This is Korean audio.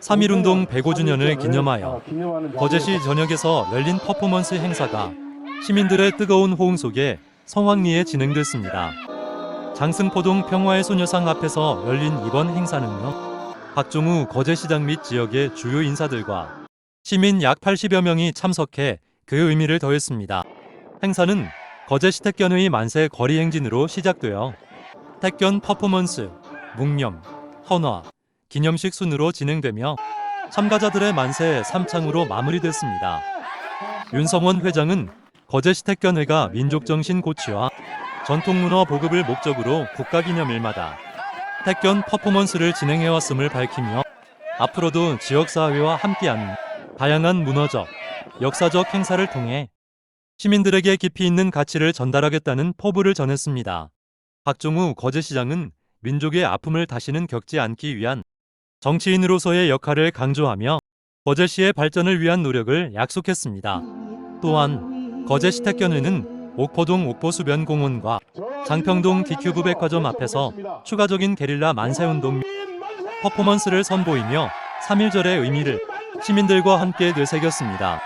3.1운동 105주년을 기념하여 거제시 전역에서 열린 퍼포먼스 행사가 시민들의 뜨거운 호응 속에 성황리에 진행됐습니다. 장승포동 평화의 소녀상 앞에서 열린 이번 행사는요. 박종우 거제시장 및 지역의 주요 인사들과 시민 약 80여 명이 참석해 그 의미를 더했습니다. 행사는 거제시 택견의 만세 거리 행진으로 시작되어 택견 퍼포먼스, 묵념, 헌화, 기념식 순으로 진행되며 참가자들의 만세 3창으로 마무리됐습니다. 윤성원 회장은 거제 시 택견회가 민족정신 고취와 전통문화 보급을 목적으로 국가기념일마다 택견 퍼포먼스를 진행해왔음을 밝히며 앞으로도 지역사회와 함께하는 다양한 문화적, 역사적 행사를 통해 시민들에게 깊이 있는 가치를 전달하겠다는 포부를 전했습니다. 박종우 거제시장은 민족의 아픔을 다시는 겪지 않기 위한 정치인으로서의 역할을 강조하며 거제시의 발전을 위한 노력을 약속했습니다. 또한 거제시 택견회는 옥포동 옥포수변공원과 장평동 DQ브 백화점 앞에서 추가적인 게릴라 만세운동 및 퍼포먼스를 선보이며 3.1절의 의미를 시민들과 함께 되새겼습니다.